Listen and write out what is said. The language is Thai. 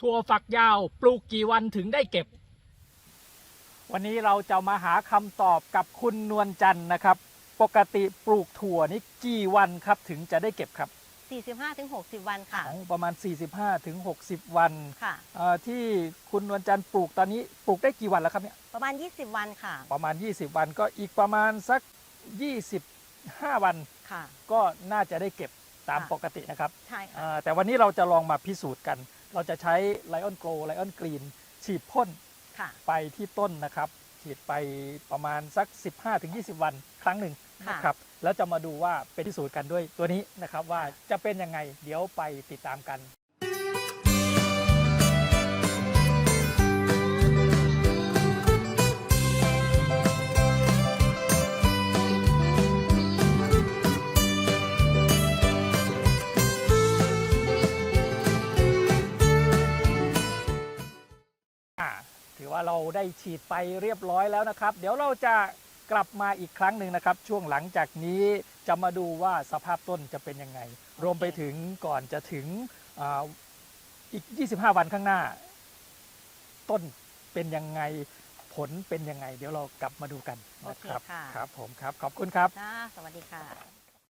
ถั่วฝักยาวปลูกกี่วันถึงได้เก็บ วันนี้เราจะมาหาคำตอบกับคุณนวลจันทร์นะครับ ปกติปลูกถั่วนี่กี่วันครับถึงจะได้เก็บครับ 45-60 วันค่ะ ของประมาณ 45ถึง60 วันค่ะ เอ่อที่คุณนวลจันทร์ปลูกตอนนี้ปลูกได้กี่วันแล้วครับเนี่ยประมาณ 20 วันค่ะ ประมาณ 20 วันก็อีกประมาณสัก 25 วันค่ะ ก็น่าจะได้เก็บตามค่ะ ปกตินะครับใช่ค่ะ อ่าแต่วันนี้เราจะลองมาพิสูจน์กัน เราจะใช้ไลออนโกลไลออนกรีนฉีดพ่นค่ะไปที่ต้นนะครับ ฉีดไปประมาณสัก 15-20 วันครั้งหนึ่งค่ะนะครับแล้วจะมาดูว่าเป็นพิสูจน์กันด้วยตัวนี้นะครับว่าจะเป็นยังไงเดี๋ยวไปติดตามกัน อ่าถือว่าเราได้ฉีดไปเรียบร้อยแล้วนะครับ เดี๋ยวเราจะกลับมาอีกครั้งหนึ่งนะครับ ช่วงหลังจากนี้จะมาดูว่าสภาพต้นจะเป็นยังไง รวมไปถึงก่อนจะถึงอาอีก 25 วันข้างหน้า ต้นเป็นยังไงผลเป็นยังไง เดี๋ยวเรากลับมาดูกันนะครับโอเคค่ะ ครับผมครับขอบคุณครับ จ้าสวัสดีค่ะ